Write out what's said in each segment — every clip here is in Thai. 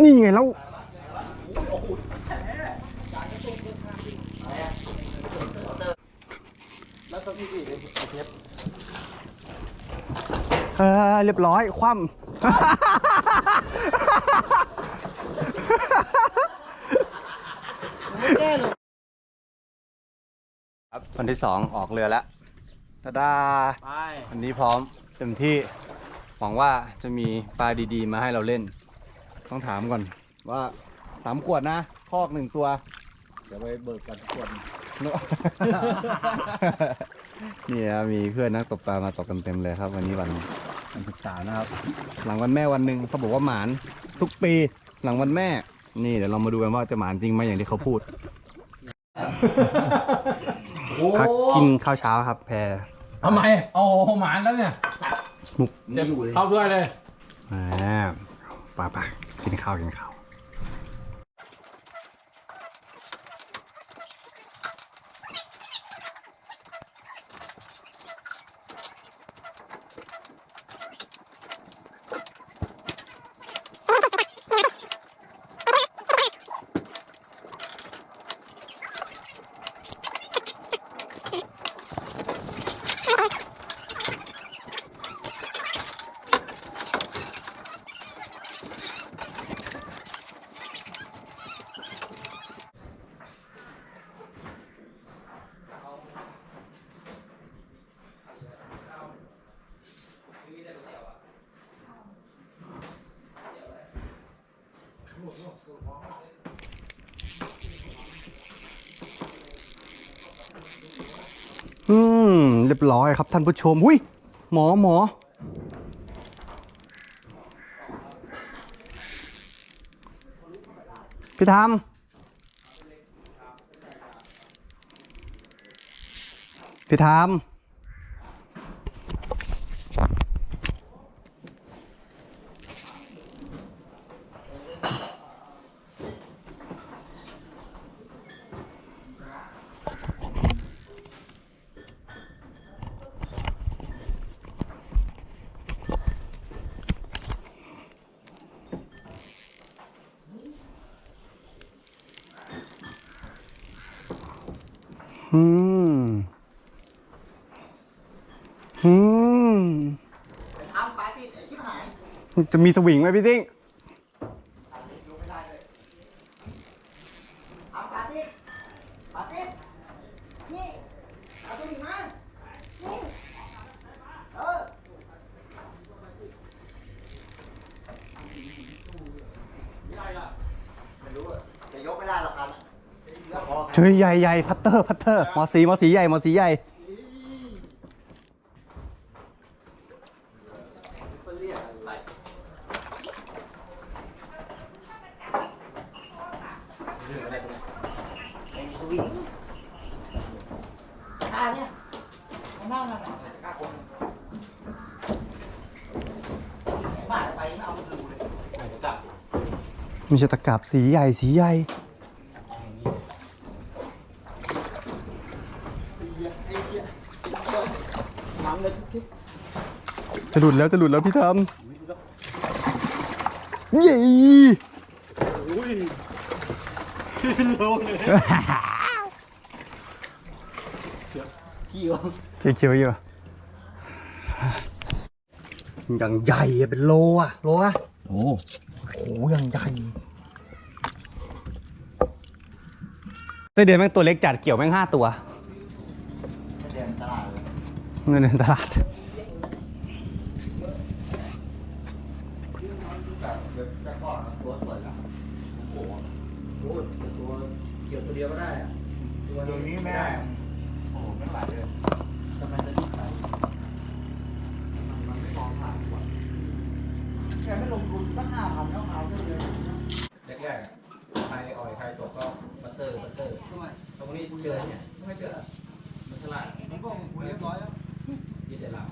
นี่ไงแล้ว เออเรียบร้อย คว่ำครับวันที่สองออกเรือแล้วตาดาไปวันนี้พร้อมเต็มที่ หวังว่าจะมีปลาดีๆ มาให้เราเล่น ต้องถามก่อน ว่าสามขวดนะ คอกหนึ่งตัว เดี๋ยวไปเบิกกันทุกคน นี่นะมีเพื่อนนักตกปลามาตกกันเต็มเลยครับ วันนี้วันวันศึกษานะครับ หลังวันแม่วันหนึ่งเขาบอกว่าหมานทุกปีหลังวันแม่ นี่เดี๋ยวเรามาดูกันว่าจะหมานจริงไหมอย่างที่เขาพูดพักกินข้าวเช้าครับ แพรทำไมโอ้โหหมานแล้วเนี่ยมุกเจ็บเข้าด้วยเลยอ่าไป่าป่า กินข้าวกินข้าว อืม เรียบร้อยครับท่านผู้ชมหุ้ย หมอหมอ พี่ทามพี่ทา อืมอืมทำปาติดไอ้ชิบหายจะมีสวิงไหมพี่ติ้ง ทำปาติดปาติดนี่เอาตัวนี้มานี่เออไม่รู้อะจะยกไม่ได้หรอกครับพอ เฮ้ย ใหญ่ใหญ่พัตเตอร์พัตเตอร์หมอสีหมอสีใหญ่หมอสีใหญ่มันน่ามันกล้าคนบ้าไปไม่เอามาดูเลยมีชะตะกับสีใหญ่สีใหญ่ น้ำเลยทุก จะหลุดแล้วจะหลุดแล้วพี่ทำเย้ขี้วเขียวๆอยู่อย่างใหญ่อะเป็นโลอะโลอะโอ้โอ้โหอย่างใหญ่ไส้เดือนแม่งตัวเล็กจัดเกี่ยวแม่งห้าตัวเดินตลาดเลยเงินในตลาด แต่ก่อนตัวสวยนะโอ้โหโอ้โห ตัวเกี่ยวตัวเดียวก็ได้อะตัวนี้ไม่ได้โอ้โหไม่ไหวเลยทำไมจะยิ่งไปมันไม่มองผ่านกว่าแกไม่ลงทุนตั้งห้าพันแล้วเอาเท่าเดิมแรกๆใครอ่อยใครตกก็บัตเตอร์บัตเตอร์ทำไมตรงนี้เจอเนี่ยไม่เจอมันฉลาดมันก็คุยเรียบร้อยแล้ว ยี่เดี๋ยวเรา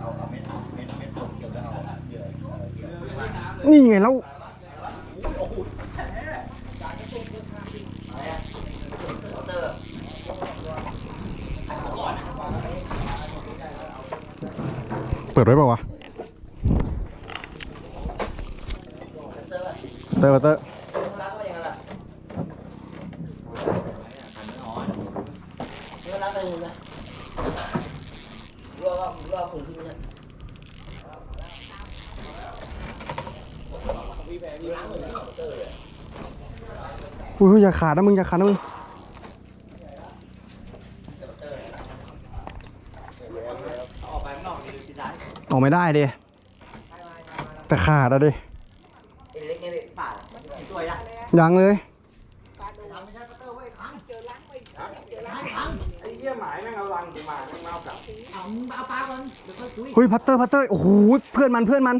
เอาเอาเม็ดเม็ดเม็ดผมเกี่ยวแล้วเอาเหยื่อเออเกี่ยว นี่ไงแล้วเปิดไว้ป่าวะเตอร์เตอร์ รับก็อย่างนั้นแหละเมื่อรับไปเลยนะรอรอคนที่นี่ล้างมือที่เตอร์เลย อุ้ยอย่าขาดนะมึงอย่าขาดนะมึงออกไปข้างนอกนี่ดูสิซ้ายอไม่ได้ดิแต่ขาดอะดิไอ้เล็กนี่เลยป่าตัวยักษ์ยังเลยทำไม่ใช่ปัตเตอร์เว้ยครั้งไอ้เหี้ยหมายแม่งเอาลังกูมาแม่งมาเอากลับเลยวค่อยคุยเฮ้ยพัตเตอร์พัตเตอร์โอ้โหเพื่อนมันเพื่อนมัน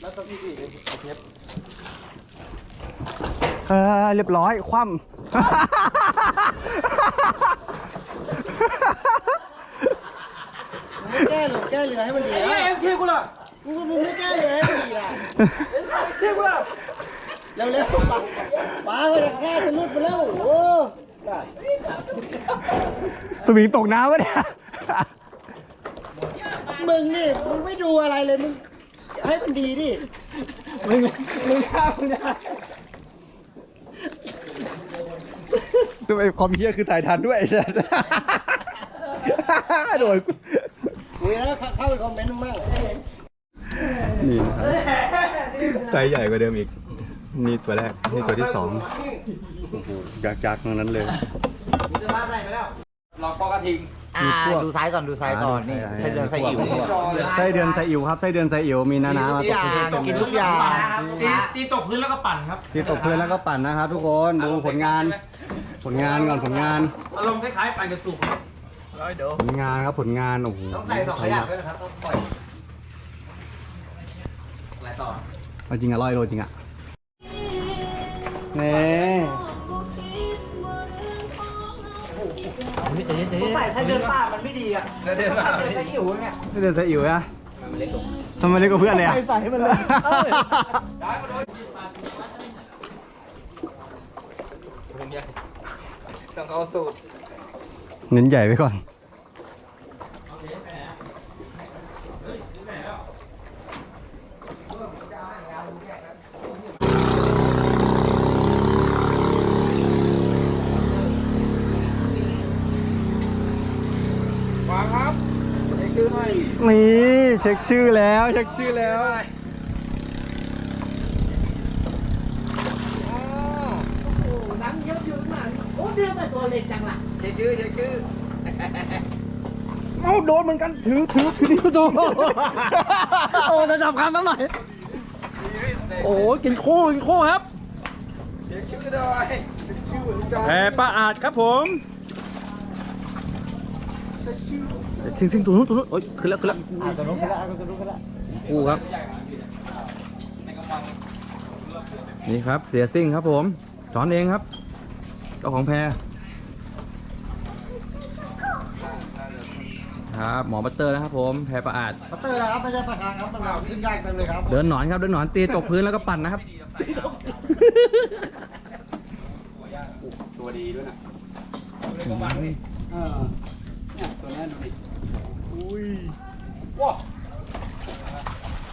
แล้วต้องพี่พี่เทป เออเรียบร้อย คว่ไม่แก้หรอกแก้เหลือให้มันดีไอ้เหี้ยเอ็มทีกูล่ะกูก็มึงไม่แก้เหลือให้มันดีล่ะทีกูล่ะเร็วๆปลาปลาก็จะแก้จะลุดไปแล้วโอ้ได้ำสวิงตกน้ำวะเนี่ย มึงนี่มึงไม่ดูอะไรเลยมึงให้มันดีดิ มึงมึงข้ามมึงได้ ตัวไอ้ความเฮี้ยคือถ่ายทันด้วยไอ้สัสโดนกูคุยแล้วเข้าไปคอมเมนต์มั่งนี่นะครับไซส์ใหญ่กว่าเดิมอีก นี่ตัวแรก นี่ตัวที่สองโอ้โหยักษ์ๆทั้งนั้นเลยมี เสื้อผ้าใส่ไปแล้วลองปอกกระทิงอ่าดูซ้ายก่อนดูซ้ายก่อนนี่ใส่เดือนใส่อิ๋วไส้เดือนไส้อิ๋วครับไส้เดือนไส้อิ๋วมีนานามาตกพื้นกินทุกอย่างตีตีตกพื้นแล้วก็ปั่นครับที่ตกพื้นแล้วก็ปั่นนะครับทุกคนดูผลงาน ผลงานก่อนผลงานอารมณ์คล้ายๆปั่นกระตุกร้อยเดี๋ยวผลงานครับผลงานโอ้โหต้องใส่สองขยักด้วยนะครับต้องปล่อยอะไรต่อเอาจริงอะร้อยโลจริงอะนี่ผ มใส่ไส้เดือนป้ามันไม่ดีอะไส้เดือนไส้อิ๋วเนี่ยไส้เดือนไส้อิ๋วอะทำไมเล็กกว่าเพื่อนเลยอะใส่ให้มันเลยเออย้ายมาโดยต้องเอาสูตรเน้นใหญ่ไว้ก่อน วางครับ ชื่อห น่อยนี่เช็คชื่อแล้วเช็คชื่อแล้วน้ำเยอะอยู่มากโอ้เดือนแต่ตัวเล็กจังล่ะเช็คชื่อเช็คชื่อเอ้าโดนเหมือนกันถือถือถือนิ้วโตโอ้จะจับคันซะหน่อยโอ้กินโค้กินโค้ครับเช็คชื่อด้วยแพรป้าอาจครับผม ซิงซิงตัวนู้นตัวนู้นโอ้ยขึ้นแล้วขึ้นแล้วอ่าตัวนู้นก็ได้ตัวนู้นก็ได้กูครับ นี่ครับเสียซิ่งครับผมสอนเองครับเจ้าของแพรครับหมอบัตเตอร์นะครับผมแพรประอาจปัตเตอร์นะครับไม่ใช่ปลาคางครับมันขึ้นยากจังเลยครับเดินหนอนครับเดินหนอนตีตกพื้นแล้วก็ปั่นนะครับ ตัวดีด้วยนะเ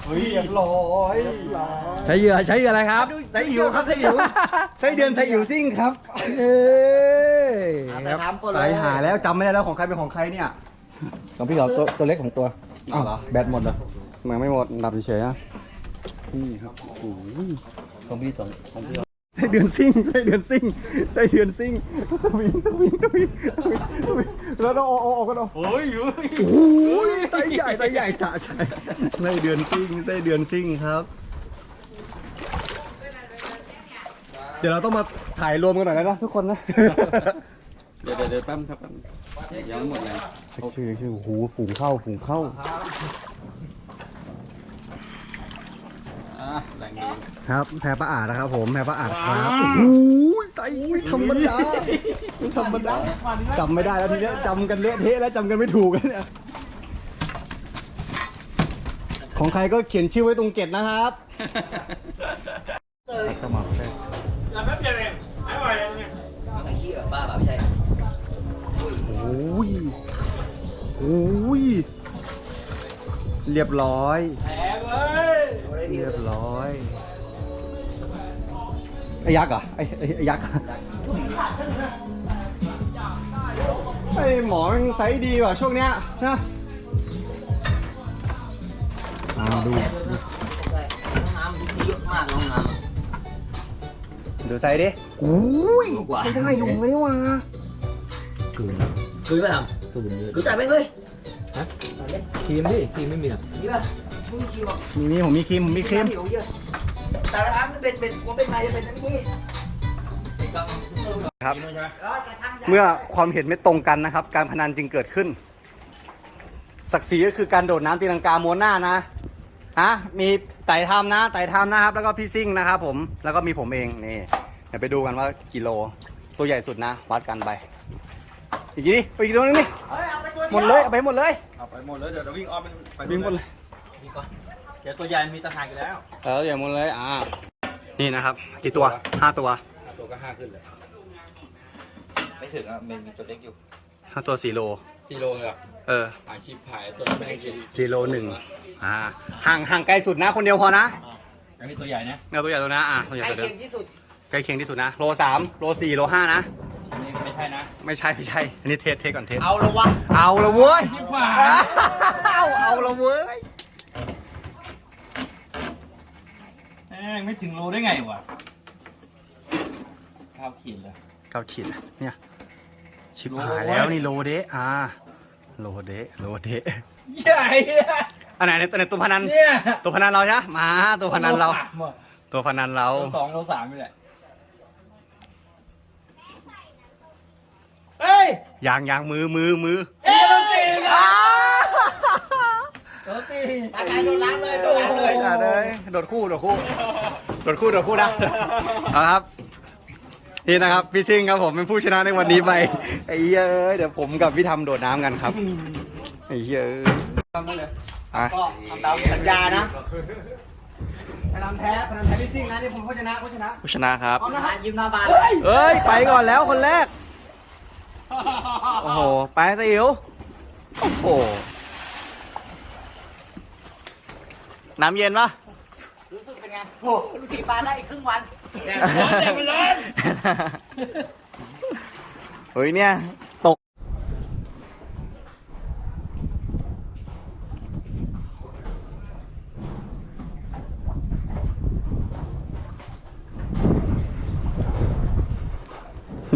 ฮ้ยเรียบร้อยใช้เหยื่อใช้เหยื่ออะไรครับใช้อิ๋วครับใช้อิ๋วใช้เดือนใช้อิ๋วซิ่งครับเอ้ยแต่ครับทำก็เลยไปหาแล้วจำไม่ได้แล้วของใครเป็นของใครเนี่ยของพี่เขาตัวตัวเล็กของตัวอ้าวเหรอแบตหมดเหรอมันไม่หมดดับเฉยๆอะนี่ครับโอ้โหของพี่สองของพี่ ใช้เดือนซิ่งใช้เดือนซิ่งใช้เดือนซิ่งตะวิงตะวิงตะวิงตะวิงตะวิงแล้วเราเอาเอาเอากันเอาโอ้ยอยู่โอ้ยไส้ใหญ่ไส้ใหญ่จ่าใช่ไส้เดือนซิ่งไส้เดือนซิ่งครับ เดี๋ยวเราต้องมาถ่ายรวมกันหน่อยแล้วนะทุกคนนะเดี๋ยวเดี๋ยวแป๊บครับยังไม่หมดเลยเช็คชื่อชื่อโอ้โหฝูงเข้าฝูงเข้า อะ แรงดีครับแพรประอาดนะครับผมแพรประอาดครับโอ้โหไตไม่ธรรมดาไม่ธรรมดาจำไม่ได้แล้วทีเนี้ยจำกันเละเทะแล้วจำกันไม่ถูกกันเนี่ยของใครก็เขียนชื่อไว้ตรงเกตนะครับสมัครแค่แล้วแป๊บเดียวเองหายไปเนี่ยไอ้ขี้กับป้าแบบไม่ใช่โอ้ยโอ้ยเรียบร้อยแหมเว้ย เรียบร้อย ไอ้ยักษ์เหรอไอ้ไอ้ไอ้ยักษ์อะไอ้หมอมันไซส์ดีว่ะช่วงเนี้ยนะอ่าดู น้ำดีมากน้องน้ดูไซส์ดิอุ้ยไม่ได้ลงไม่ได้ว่ะำคืนคืนไปทำคืนเลยคืนจ่ายไปเลยฮะครีมดิครีมไม่มีหรอครีมป่ะ มึงครีมหรอมีนี่ผมมีครีมผมมีครีมแต่ละอันมันเป็นเป็นว่าเป็นไงจะเป็นอย่างนี้ครับ เมื่อความเห็นไม่ตรงกันนะครับ การพนันจึงเกิดขึ้น ศักดิ์ศรีก็คือการโดดน้ำตีลังกาม้วนหน้านะฮะมีไต่ทำนะไต่ทำนะครับ แล้วก็พี่ซิ่งนะครับผมแล้วก็มีผมเองนี่เดี๋ยวไปดูกันว่ากิโลตัวใหญ่สุดนะวัดกันไปอีกทีนี่ไปอีกตัวนึงนี่หมดเลยเอาไปหมดเลยเอาไปหมดเลยเดี๋ยวเราวิ่งอ้อมไปวิ่งหมดเลย วิ่งก่อนเดี๋ยวตัวใหญ่มีตะหากอยู่แล้วเอออย่างหมดเลยอ่านี่นะครับกี่ตัวห้าตัวตัวก็ห้าขึ้นเลยไม่ถึงอะมันมีตัวเล็กอยู่ห้าตัวสี่โลสี่โลเลยเหรอเอออาชีพผายตัวนี้ไม่ได้กินสี่โลหนึ่งอ่าห่างห่างไกลสุดนะคนเดียวพอนะอันนี้ตัวใหญ่นะเอาตัวใหญ่ตัวนะอะตัวใหญ่ใกล้ตัวเดิเคีมยงที่สุดใกล้เคียงที่สุดนะโลสามโลสี่โลห้านะอันนี้ไม่ใช่นะไม่ใช่ไม่ใช่อันนี้เทสเทสก่อนเทสเอาละวะเอาละเว้ยที่ผ่าเอาเอาละเว้ย แม่ งไม่ถึงโลได้ไงวะข้าวขีดเลยเก้าขีดเนี่ยชิบโลหายเว้ยแล้วนี่โลเดะอ่าโลเดะโลเดะใหญ่อะอันไหนในตัวไหนตัวพนันเนี่ยตัวพนันเราใช่ไหมมาตัวพนันเรา โลสมอะตัวพนันเราโลสองโลสามนี่แหละเฮ้ยยางยางมือมือมือ เอ้ยโดนตีนะอ้าโดนตี ไปไปโดนล้างเลยโดนล้างเลยอย่าเลยโดดคู่โดดคู่โดดคู่โดดคู่นะเอาครับนี่นะครับพี่ซิงครับผมเป็นผู้ชนะในวันนี้ไปไอ้เหี้ยเอ้ยเดี๋ยวผมกับพี่ทำโดดน้ำกันครับไอ้เหี้ยเอ้ยทำได้เลยอะก็ทำตามสัญญานะพนันแพ้พนันแพ้พี่ซิงนะนี่ผมผู้ชนะผู้ชนะผู้ชนะครับเอานะฮะยิ้มหน้าบานเอ้ยไปก่อนแล้วคนแรกโอ้โหไปตะอิ๋วโอ้โห น้ำเย็นปะรู้สึกเป็นไงโอ้รู้สีปลาได้อีกครึ่งวันแดดร้อนแดดมันร้อนเฮ้ยเนี่ย ตก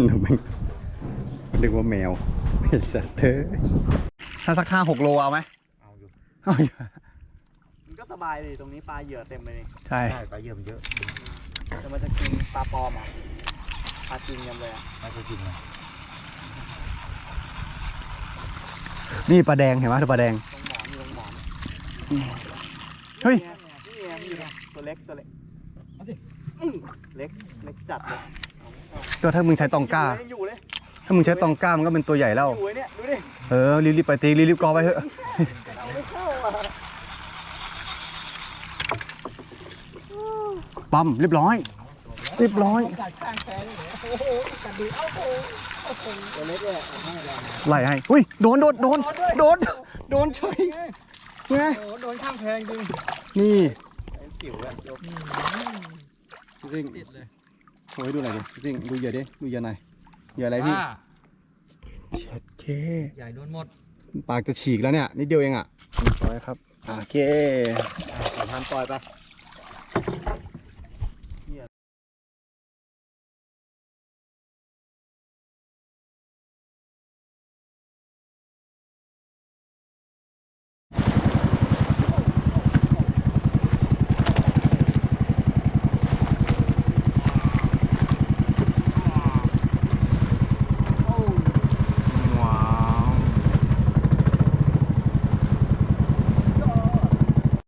หนูแม่งนึกว่าแมวไอ้สัตว์เธอถ้าสักห้าหกโลเอาไหมเอาอยู่เอาอยู่ มันก็สบายดิตรงนี้ปลาเหยื่อเต็มเลยใช่ ใช่ปลาเหยื่อมเยอะแต่มันจะกินปลาปลอมอะปลาจริงยังเลยอะปลาจริงนี่ปลาแดงเห็นไหมปลาแดง ตรงหมอนอยู่ตรงหมอนเฮ้ย นี่ไงนี่ไงตัวเล็กตัวเล็กอื้อเล็กเล็กจัดเลยก็ถ้ามึงใช้ตองก้า ยังอยู่เลยถ้ามึงใช้ตองก้ามันก็เป็นตัวใหญ่แล้ว อยู่เลยเนี่ยดูดิ เออรีบๆไปตีรีบๆกอไปเถอะเอาไม่เข้าอะ ปั๊มเรียบร้อย เรียบร้อยตัวเล็กเลยเอาให้เราไล่ให้อุ้ยโดนโดนโดนโดนโดนเฉยไงโอ้โดนข้างแพงจริงนี่จิ๋วเลยยกจริงโอ้ยดูหน่อยดิจริงดูเหยื่อดิดูเหยื่อหน่อยเหยื่ออะไรพี่เช็ดเคใหญ่โดนหมดปากจะฉีกแล้วเนี่ยนิดเดียวเองอะปล่อยครับโอเคทำปล่อยไป